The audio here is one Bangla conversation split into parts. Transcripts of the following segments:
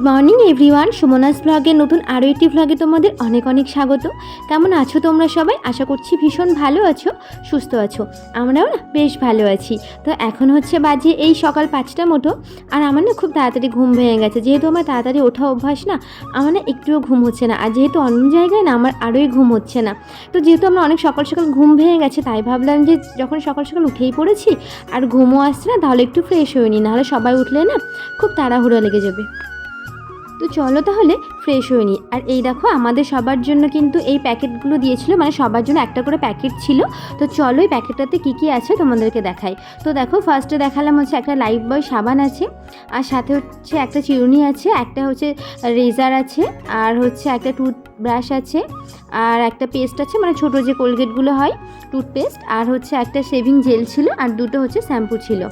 গুড মর্নিং এভরিওয়ান সুমনাস ব্লগের নতুন আরও একটি ব্লগে তোমাদের অনেক অনেক স্বাগত। কেমন আছো তোমরা সবাই? আশা করছি ভীষণ ভালো আছো, সুস্থ আছো। আমরাও না বেশ ভালো আছি। তো এখন হচ্ছে বাজে এই সকাল পাঁচটা মতো। আর আমার না খুব তাড়াতাড়ি ঘুম ভেঙে গেছে। যেহেতু আমার তাড়াতাড়ি ওঠা অভ্যাস না, আমার না একটুও ঘুম হচ্ছে না। আর যেহেতু অন্য জায়গায় না, আমার আরোই ঘুম হচ্ছে না। তো যেহেতু আমরা অনেক সকাল সকাল ঘুম ভেঙে গেছে, তাই ভাবলাম যে যখন সকাল সকাল উঠেই পড়েছি আর ঘুমও আসছে না, তাহলে একটু ফ্রেশ হয়ে নিই নাহলে সবাই উঠলে না খুব তাড়াহুড়ো লেগে যাবে। তো চলো তাহলে ফ্রেশ হয়ে নিই। আর এই দেখো, আমাদের সবার জন্য কিন্তু এই প্যাকেটগুলো দিয়েছিল মানে সবার জন্য একটা করে প্যাকেট ছিল। তো চলো এই প্যাকেটটাতে কী কী আছে তোমাদেরকে দেখাই। তো দেখো ফার্স্টে দেখালাম হচ্ছে একটা লাইফ বয় সাবান আছে, আর সাথে হচ্ছে একটা চিরুনি আছে, একটা হচ্ছে রেজার আছে, আর হচ্ছে একটা টুথব্রাশ আছে, আর একটা পেস্ট আছে মানে ছোটো যে কোলগেটগুলো হয় টুথপেস্ট আর হচ্ছে একটা শেভিং জেল ছিল, আর দুটো হচ্ছে শ্যাম্পু ছিল।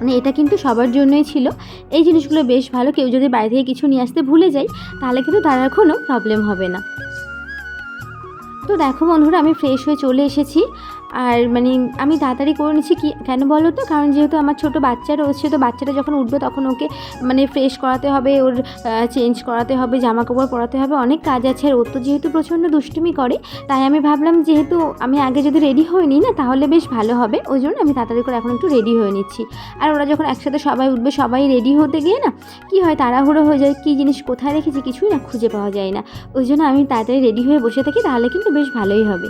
মানে এটা কিন্তু সবার জন্যই ছিল। এই জিনিসগুলো বেশ ভালো। কেউ যদি বাইরে থেকে কিছু নিয়ে আসতে ভুলে যায়, তাহলে কিন্তু তার আর কোনো প্রবলেম হবে না। তো দেখো বন্ধুরা, আমি ফ্রেশ হয়ে চলে এসেছি। আর মানে আমি তাড়াতাড়ি করে নিচ্ছি কি, কেন বলো তো? কারণ যেহেতু আমার ছোট বাচ্চা রয়েছে তো বাচ্চাটা যখন উঠবে তখন ওকে মানে ফ্রেশ করাতে হবে, ওর চেঞ্জ করাতে হবে জামা কাপড় পরাতে হবে, অনেক কাজ আছে। আর ওর তো যেহেতু প্রচণ্ড দুষ্টুমি করে, তাই আমি ভাবলাম যেহেতু আমি আগে যদি রেডি হয়ে নিই না, তাহলে বেশ ভালো হবে। ওই জন্য আমি তাড়াতাড়ি করে এখন একটু রেডি হয়ে নিচ্ছি। আর ওরা যখন একসাথে সবাই উঠবে, সবাই রেডি হতে গিয়ে না, কি হয় তাড়াহুড়ো হয়ে যায়, কী জিনিস কোথায় রেখেছি কিছুই না, খুঁজে পাওয়া যায় না। ওই জন্য আমি তাড়াতাড়ি রেডি হয়ে বসে থাকি, তাহলে কিন্তু বেশ ভালোই হবে।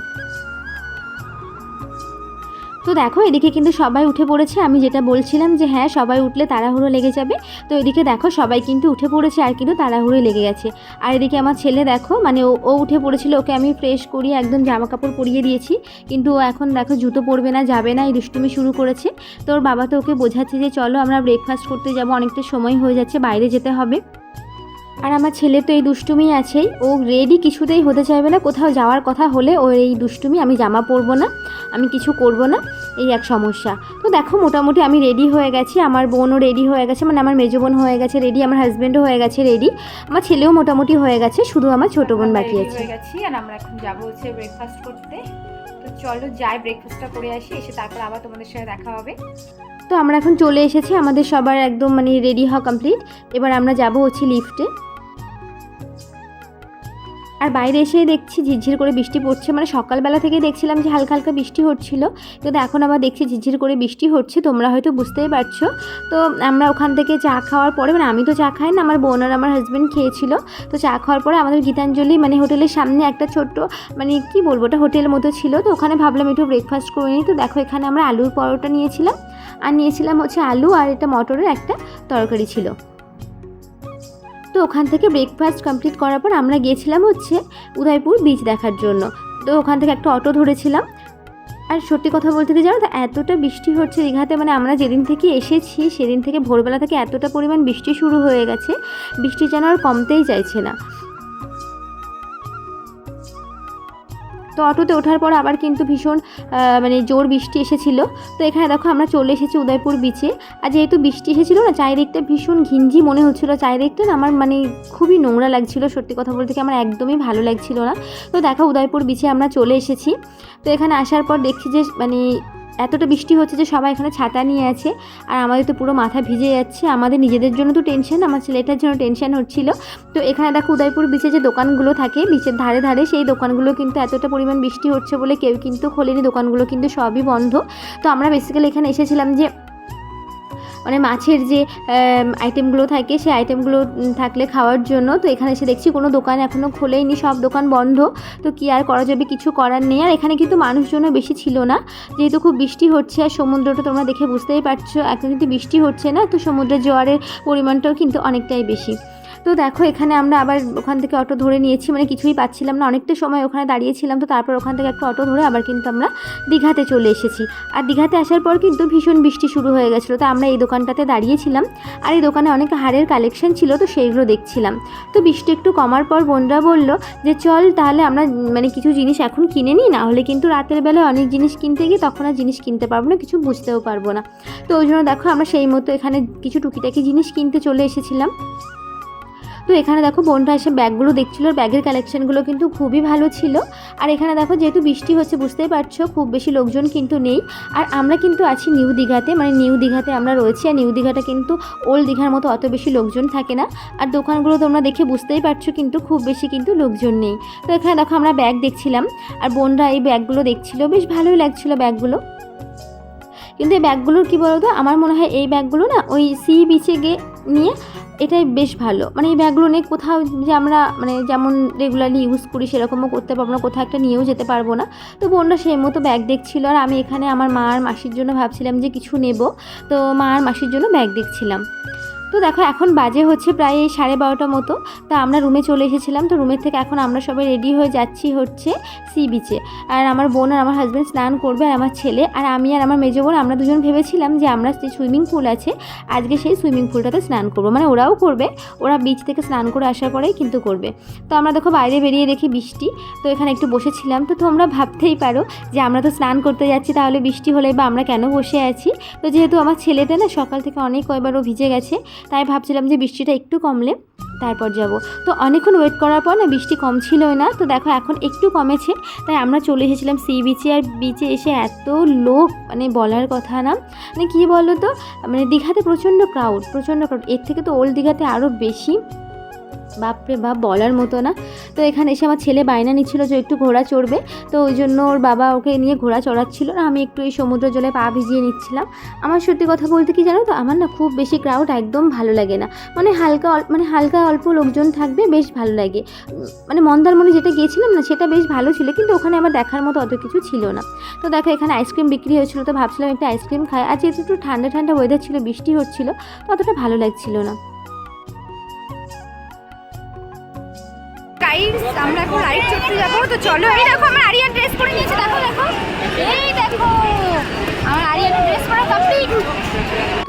তো দেখো, এদিকে কিন্তু সবাই উঠে পড়েছে। আমি যেটা বলছিলাম যে হ্যাঁ সবাই উঠলে তাড়াহুড়ো লেগে যাবে। তো এদিকে দেখো, সবাই কিন্তু উঠে পড়েছে আর কিন্তু তাড়াহুড়ো লেগে গেছে। আর এদিকে আমার ছেলে দেখো মানে ও উঠে পড়েছিল, ওকে আমি ফ্রেশ করিয়ে একদম জামা কাপড় পরিয়ে দিয়েছি। কিন্তু ও এখন দেখো, জুতো পরবে না, যাবে না, এই দুষ্টুমি শুরু করেছে। তো ওর বাবা তো ওকে বোঝাচ্ছে যে, চলো আমরা ব্রেকফাস্ট করতে যাব, অনেকটা সময় হয়ে যাচ্ছে, বাইরে যেতে হবে। আর আমার ছেলে তো এই দুষ্টুমি আছেই। ও রেডি কিছুতেই হতে চাইবে না। কোথাও যাওয়ার কথা হলে ওর এই দুষ্টুমি আমি জামা পরবো না আমি কিছু করব না এই এক সমস্যা। তো দেখো মোটামুটি আমি রেডি হয়ে গেছি। আমার বোনও রেডি হয়ে গেছে মানে আমার মেজো বোন হয়ে গেছে রেডি আমার হাজব্যান্ডও হয়ে গেছে রেডি আমার ছেলেও মোটামুটি হয়ে গেছে শুধু আমার ছোটো বোন বাকি আছে। আর আমরা এখন যাব হচ্ছে ব্রেকফাস্ট করতে। তো চলো যাই ব্রেকফাস্টটা করে আসি এসে তারপর আবার তোমাদের সাথে দেখা হবে। তো আমরা এখন চলে এসেছি আমাদের সবার একদম মানে রেডি হওয়া কমপ্লিট এবার আমরা যাব হচ্ছে লিফটে আর বাইরে এসেই দেখছি ঝিরঝির করে বৃষ্টি পড়ছে। মানে সকালবেলা থেকে দেখছিলাম যে হালকা হালকা বৃষ্টি হচ্ছিল। কিন্তু এখন আবার দেখছি ঝিরঝির করে বৃষ্টি হচ্ছে, তোমরা হয়তো বুঝতেই পারছ। তো আমরা ওখান থেকে চা খাওয়ার পরে মানে আমি তো চা খাই না, আমার বোন আর আমার হাজব্যান্ড খেয়েছিল। তো চা খাওয়ার পরে আমাদের গীতাঞ্জলি মানে হোটেলের সামনে একটা ছোট্ট মানে কি বলব, ওটা হোটেল মতো ছিল। তো ওখানে ভাবলাম একটু ব্রেকফাস্ট করে নিই। তো দেখো, এখানে আমরা আলুর পরোটা নিয়েছিলাম। আর নিয়েছিলাম হচ্ছে আলু আর এটা মটরের একটা তরকারি ছিল। তো ওখান থেকে ব্রেকফাস্ট কমপ্লিট করার পর আমরা গিয়েছিলাম হচ্ছে উদয়পুর বিচ দেখার জন্য। তো ওখান থেকে একটা অটো ধরেছিলাম। আর সত্যি কথা বলতে কি জানো তো, এতটা বৃষ্টি হচ্ছে দীঘাতে মানে আমরা যেদিন থেকে এসেছি, সেদিন থেকে ভোরবেলা থেকে এতটা পরিমাণ বৃষ্টি শুরু হয়ে গেছে। বৃষ্টি যেন আর কমতেই চাইছে না। তো অটোতে ওঠার পর আবার কিন্তু ভীষণ মানে জোর বৃষ্টি এসেছিল। তো এখানে দেখো আমরা চলে এসেছি উদয়পুর বিচে আর যেহেতু বৃষ্টি এসেছিল না, চারিদিকটা ভীষণ ঘিঞ্জি মনে হচ্ছিল। চারিদিকটা না আমার মানে খুবই নোংরা লাগছিল, সত্যি কথা বলতে আমার একদমই ভালো লাগছিল না। তো দেখো উদয়পুর বিচে আমরা চলে এসেছি। তো এখানে আসার পর দেখছি যে মানে এতটা বৃষ্টি হচ্ছে যে সবাই এখানে ছাতা নিয়ে আছে আর আমাদের তো পুরো মাথা ভিজে যাচ্ছে। আমাদের নিজেদের জন্য তো টেনশন আমার ছেলেটার জন্য টেনশন হচ্ছিল। তো এখানে দেখো উদয়পুর বিচে যে দোকানগুলো থাকে বিচের ধারে ধারে সেই দোকানগুলো কিন্তু এতটা পরিমাণ বৃষ্টি হচ্ছে বলে কেউ কিন্তু খোলেনি। দোকানগুলো কিন্তু সবই বন্ধ। তো আমরা বেসিক্যালি এখানে এসেছিলাম যে মানে মাছের যে আইটেমগুলো থাকে, সেই আইটেমগুলো থাকলে খাওয়ার জন্য। তো এখানে এসে দেখছি কোনো দোকান এখনও খোলেইনি, সব দোকান বন্ধ। তো কি আর করা যাবে, কিছু করার নেই। আর এখানে কিন্তু মানুষজনও বেশি ছিল না। যেহেতু খুব বৃষ্টি হচ্ছে, আর সমুদ্রটা তোমরা দেখে বুঝতেই পারছ, এখন কিন্তু বৃষ্টি হচ্ছে না। তো সমুদ্রের জোয়ারের পরিমাণটাও কিন্তু অনেকটাই বেশি। তো দেখো, এখানে আমরা আবার ওখান থেকে অটো ধরে নিয়েছি মানে কিছুই পাচ্ছিলাম না। অনেকটা সময় ওখানে দাঁড়িয়েছিলাম তো তারপর ওখান থেকে একটা অটো ধরে আবার কিন্তু আমরা দীঘাতে চলে এসেছি। আর দীঘাতে আসার পর কিন্তু ভীষণ বৃষ্টি শুরু হয়ে গেছিল, তো আমরা এই দোকানটাতে দাঁড়িয়েছিলাম। আর এই দোকানে অনেক হারের কালেকশন ছিল, তো সেইগুলো দেখছিলাম। তো বৃষ্টি একটু কমার পর বোনরা বলল যে, চল তাহলে আমরা মানে কিছু জিনিস এখন কিনে নিই, না হলে কিন্তু রাতের বেলায় অনেক জিনিস কিনতে গিয়ে তখন আর জিনিস কিনতে পারব না, কিছু বুঝতেও পারব না। তো ওই জন্য দেখো, আমরা সেই মতো এখানে কিছু টুকিটাকি জিনিস কিনতে চলে এসেছিলাম। তো এখানে দেখো বোনটা এসে ব্যাগগুলো দেখছিল, ব্যাগের কালেকশানগুলো কিন্তু খুবই ভালো ছিল। আর এখানে দেখো যেহেতু বৃষ্টি হচ্ছে, বুঝতেই পারছ, খুব বেশি লোকজন কিন্তু নেই। আর আমরা কিন্তু আছি নিউ দীঘাতে মানে নিউ দীঘাতে আমরা রয়েছি, আর নিউ দীঘাটা কিন্তু ওল্ড দীঘার মতো অত বেশি লোকজন থাকে না। আর দোকানগুলো তোমরা দেখে বুঝতেই পারছ কিন্তু খুব বেশি কিন্তু লোকজন নেই। তো এখানে দেখো আমরা ব্যাগ দেখছিলাম, আর বোনরা এই ব্যাগগুলো দেখছিল, বেশ ভালোই লাগছিল ব্যাগগুলো। কিন্তু এই ব্যাগগুলোর কী বলতো, আমার মনে হয় এই ব্যাগগুলো না ওই সি বিচে গিয়ে নিয়ে এটাই বেশ ভালো। মানে এই ব্যাগগুলো নিয়ে কোথাও যে আমরা মানে যেমন রেগুলারলি ইউজ করি সেরকমও করতে পারব না, কোথাও একটা নিয়েও যেতে পারব না। তো বোনরা সেই মতো ব্যাগ দেখছিল আর আমি এখানে আমার মা আর মাসির জন্য ভাবছিলাম যে কিছু নেব। তো মা আর মাসির জন্য ব্যাগ দেখছিলাম। তো দেখো, এখন বাজে হচ্ছে প্রায় এই সাড়ে বারোটা মতো। তো আমরা রুমে চলে এসেছিলাম, তো রুমের থেকে এখন আমরা সবাই রেডি হয়ে যাচ্ছি হচ্ছে সি বিচে আর আমার বোন আর আমার হাজব্যান্ড স্নান করবে আর আমার ছেলে আর আমি আর আমার মেজো বোন, আমরা দুজন ভেবেছিলাম যে আমরা যে সুইমিং পুল আছে, আজকে সেই সুইমিং পুলটাতে স্নান করব। মানে ওরাও করবে, ওরা বিচ থেকে স্নান করে আসার পরেই কিন্তু করবে। তো আমরা দেখো বাইরে বেরিয়ে দেখি বৃষ্টি, তো এখানে একটু বসেছিলাম। তো তোমরা ভাবতেই পারো যে আমরা তো স্নান করতে যাচ্ছি, তাহলে বৃষ্টি হলে বা আমরা কেন বসে আছি? তো যেহেতু আমার ছেলেটা না সকাল থেকে অনেক কয়বারও ভিজে গেছে তাই ভাবছিলাম যে বৃষ্টিটা একটু কমলে তারপর যাব। তো অনেকক্ষণ ওয়েট করার পর না বৃষ্টি কম ছিল না, তো দেখো এখন একটু কমেছে। তাই আমরা চলে এসেছিলাম সি বিচে আর বিচে এসে এত লোক মানে বলার কথা না। মানে কী বলো তো মানে দীঘাতে প্রচণ্ড ক্রাউড প্রচণ্ড ক্রাউড এর থেকে তো ওল্ড দীঘাতে আরও বেশি। বাপরে বাপ, বলার মতো না। তো এখানে এসে আমার ছেলে বায়না নিচ্ছিল যে একটু ঘোড়া চড়বে। তো ওই জন্য ওর বাবা ওকে নিয়ে ঘোড়া চড়াচ্ছিল আর আমি একটু এই সমুদ্র জলে পা ভিজিয়ে নিচ্ছিলাম। আমার সত্যি কথা বলতে কি জানো তো, আমার না খুব বেশি ক্রাউড একদম ভালো লাগে না। মানে হালকা মানে হালকা অল্প লোকজন থাকবে, বেশ ভালো লাগে। মানে মন্দারমণি যেটা গিয়েছিলাম না, সেটা বেশ ভালো ছিল, কিন্তু ওখানে আমার দেখার মতো অত কিছু ছিল না। তো দেখো, এখানে আইসক্রিম বিক্রি হয়েছিল, তো ভাবছিলাম একটা আইসক্রিম খাই। আর যেহেতু একটু ঠান্ডা ঠান্ডা ওয়েদার ছিল, বৃষ্টি হচ্ছিল, তো অতটা ভালো লাগছিল না। গাইস আমরা এখন রাইড চড়তে যাব। তো চলো, এই দেখো, আমার ড্রেস পরে দেখো দেখো। এই দেখো, আমার ড্রেস পরা কমপ্লিট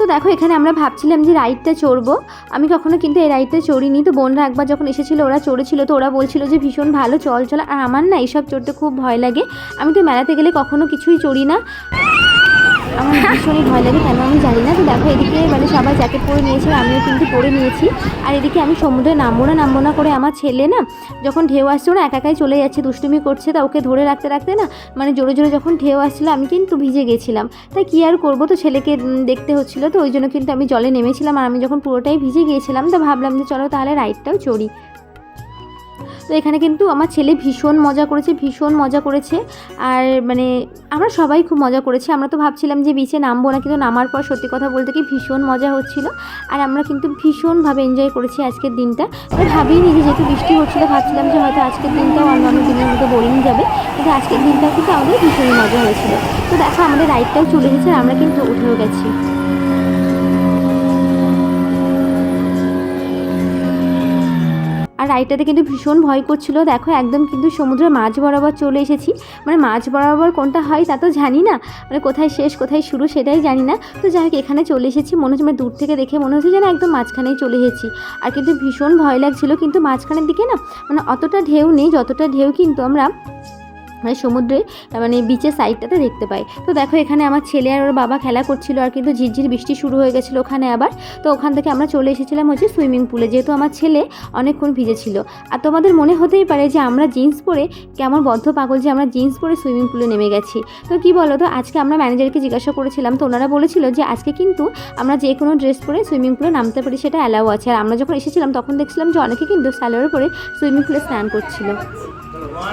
তো দেখো, এখানে আমরা ভাবছিলাম যে রাইডটা চড়বো। আমি কখনো কিন্তু এই রাইডটা চড়িনি। তো বোনরা একবার যখন এসেছিল, ওরা চড়েছিল, তো ওরা বলছিল যে ভীষণ ভালো, চল চল। আর আমার না এইসব চড়তে খুব ভয় লাগে। আমি তো মেলাতে গেলে কখনো কিছুই চড়ি না। আমার ভীষণই ভয় লাগে, কেন আমি জানি না। তো দেখো, এদিকে মানে সবাই জ্যাকেট পরে নিয়েছে, আমিও কিন্তু পরে নিয়েছি। আর এদিকে আমি সমুদ্রে নামবো না নামবো না করে আমার ছেলে না, যখন ঢেউ আসছে, ওরা একা একাই চলে যাচ্ছে, দুষ্টুমি করছে, তা ওকে ধরে রাখতে রাখতে না মানে জোরে জোরে যখন ঢেউ আসছিল, আমি কিন্তু ভিজে গেছিলাম। তাই কী আর করব? তো ছেলেকে দেখতে হচ্ছিল, তো ওই জন্য কিন্তু আমি জলে নেমেছিলাম, আর আমি যখন পুরোটাই ভিজে গিয়েছিলাম, তো ভাবলাম যে চলো তাহলে রাইডটাও চড়ি। তো এখানে কিন্তু আমার ছেলে ভীষণ মজা করেছে, ভীষণ মজা করেছে। আর মানে আমরা সবাই খুব মজা করেছি। আমরা তো ভাবছিলাম যে বিচে নামবো না, কিন্তু নামার পর সত্যি কথা বলতে কি ভীষণ মজা হচ্ছিল। আর আমরা কিন্তু ভীষণভাবে এনজয় করেছি আজকের দিনটা। তো ভাবিনি যে যেহেতু বৃষ্টি হচ্ছিল, ভাবছিলাম যে হয়তো আজকের দিনটাও অন্যান্য দিনের মতো বোরিং যাবে। কিন্তু আজকের দিনটাও কিন্তু আমাদের ভীষণই মজা হয়েছিল। তো দেখো, আমাদের রাইডটাও চলে গেছে আর আমরা কিন্তু উঠেও গেছি। আর রাইডটাতে কিন্তু ভীষণ ভয় করছিল। দেখো, একদম কিন্তু সমুদ্রের মাঝ বরাবর চলে এসেছি। মানে মাঝ বরাবর কোনটা হয় তা তো জানি না। মানে কোথায় শেষ, কোথায় শুরু সেটাই জানি না। তো যাই হোক, এখানে চলে এসেছি। মনে হচ্ছে মানে দূর থেকে দেখে মনে হচ্ছে যেন একদম মাঝখানেই চলে এসেছি। আর কিন্তু ভীষণ ভয় লাগছিল। কিন্তু মাঝখানের দিকে না মানে অতটা ঢেউ নেই। যতটা ঢেউ কিন্তু আমরা মানে সমুদ্রে মানে বিচের সাইডটাতে দেখতে পাই। তো দেখো এখানে আমার ছেলে আর ওর বাবা খেলা করছিল আর কিন্তু ঝিরঝির বৃষ্টি শুরু হয়ে গেছিল ওখানে আবার। তো ওখান থেকে আমরা চলে এসেছিলাম হচ্ছে সুইমিং পুলে যেহেতু আমার ছেলে অনেকক্ষণ ভিজেছিল আর তোমাদের মনে হতেই পারে যে আমরা জিন্স পরে কেমন বদ্ধ পাগল যে আমরা জিন্স পরে সুইমিং পুলে নেমে গেছি। তো কি বলো তো আজকে আমরা ম্যানেজারকে জিজ্ঞাসা করেছিলাম, তো ওনারা বলেছিল যে আজকে কিন্তু আমরা যে কোনো ড্রেস পরে সুইমিং পুলে নামতে পারি সেটা অ্যালাউ আছে। আর আমরা যখন এসেছিলাম তখন দেখছিলাম যে অনেকে কিন্তু সালোয়ার পরে সুইমিং পুলে স্নান করছিল। আমরা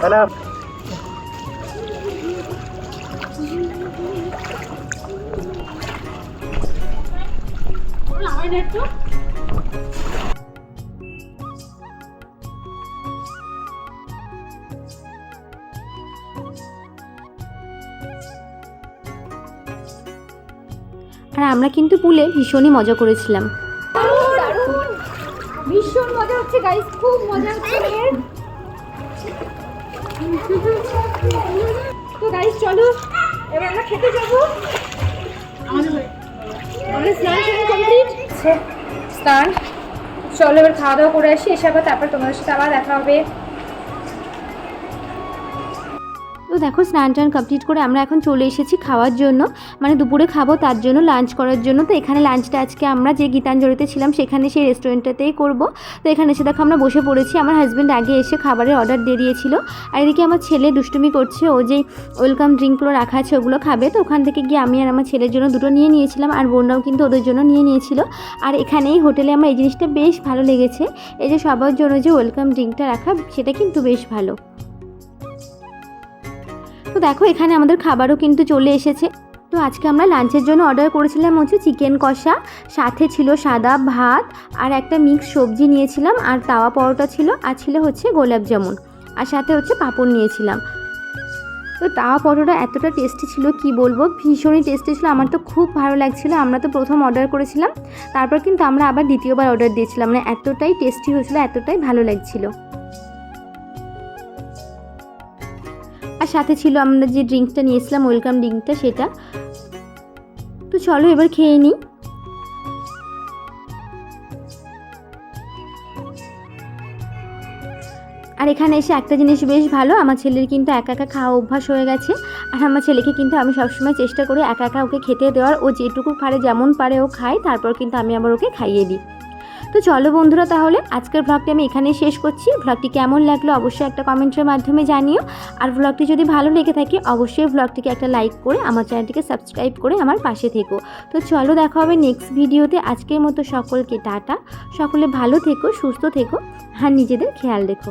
হ্যালো আমরা কিন্তু পুলে ভীষণই মজা করেছিলাম। ভীষণ মজা হচ্ছে গাইস খুব মজা হচ্ছে। তো গাইস চলো, এবার আমরা খেতে যাব। আমাদের স্নান কমপ্লিট স্নান। চলো, এবার খাওয়া দাওয়া করে আসি, এসে আবার তারপর তোমাদের সাথে আবার দেখা হবে। তো দেখো, স্নান টান কমপ্লিট করে আমরা এখন চলে এসেছি খাওয়ার জন্য। মানে দুপুরে খাব, তার জন্য লাঞ্চ করার জন্য। তো এখানে লাঞ্চটা আজকে আমরা যে গীতাঞ্জলিতে ছিলাম, সেখানে সেই রেস্টুরেন্টটাতেই করব। তো এখানে এসে দেখো, আমরা বসে পড়েছি। আমার হাজব্যান্ড আগে এসে খাবারের অর্ডার দিয়ে দিয়েছিল। আর এদিকে আমার ছেলে দুষ্টুমি করছে, ও যে ওয়েলকাম ড্রিঙ্কগুলো রাখা আছে, ওগুলো খাবে। তো ওখান থেকে গিয়ে আমি আর আমার ছেলের জন্য দুটো নিয়ে নিয়েছিলাম, আর বোনরাও কিন্তু ওদের জন্য নিয়ে নিয়েছিল। আর এখানে এই হোটেলে আমার এই জিনিসটা বেশ ভালো লেগেছে। এই যে সবার জন্য যে ওয়েলকাম ড্রিঙ্কটা রাখা, সেটা কিন্তু বেশ ভালো। তো দেখো, এখানে আমাদের খাবারও কিন্তু চলে এসেছে। তো আজকে আমরা লাঞ্চের জন্য অর্ডার করেছিলাম হচ্ছে চিকেন কষা, সাথে ছিল সাদা ভাত আর একটা মিক্স সবজি নিয়েছিলাম আর তাওয়া পরোটা ছিল আর ছিল হচ্ছে গোলাপ জামুন আর সাথে হচ্ছে পাঁপড় নিয়েছিলাম। তো তাওয়া পরোটা এতটা টেস্টি ছিল, কি বলব? ভীষণই টেস্টি ছিল, আমার তো খুব ভালো লাগছিল। আমরা তো প্রথম অর্ডার করেছিলাম, তারপর কিন্তু আমরা আবার দ্বিতীয়বার অর্ডার দিয়েছিলাম। মানে এতটাই টেস্টি হয়েছিল, এতটাই ভালো লাগছিল। আর সাথে ছিল আমরা যে ড্রিঙ্কসটা নিয়েছিলাম, ওয়েলকাম ড্রিঙ্কটা সেটা। তো চলো এবার খেয়ে নিই আর এখানে এসে একটা জিনিস বেশ ভালো, আমার ছেলের কিন্তু একা একা খাওয়া অভ্যাস হয়ে গেছে। আর আমার ছেলেকে কিন্তু আমি সবসময় চেষ্টা করি একা একা ওকে খেতে দেওয়ার। ও যেটুকু পারে যেমন পারে ও খায়, তারপর কিন্তু আমি আবার ওকে খাইয়ে দিই। তো চলো বন্ধুরা তাহলে, আজকের ভ্লগটি আমি এখানেই শেষ করছি। ভ্লগটি কেমন লাগল অবশ্যই একটা কমেন্টের মাধ্যমে জানিও। আর ভ্লগটি যদি ভালো লেগে থাকে, অবশ্যই ভ্লগটিকে একটা লাইক করে আমার চ্যানেলটিকে সাবস্ক্রাইব করে আমার পাশে থেকো। তো চলো দেখা হবে নেক্সট ভিডিওতে। আজকের মতো সকলকে টাটা। সকলে ভালো থেকো, সুস্থ থেকো, আর নিজেদের খেয়াল রেখো।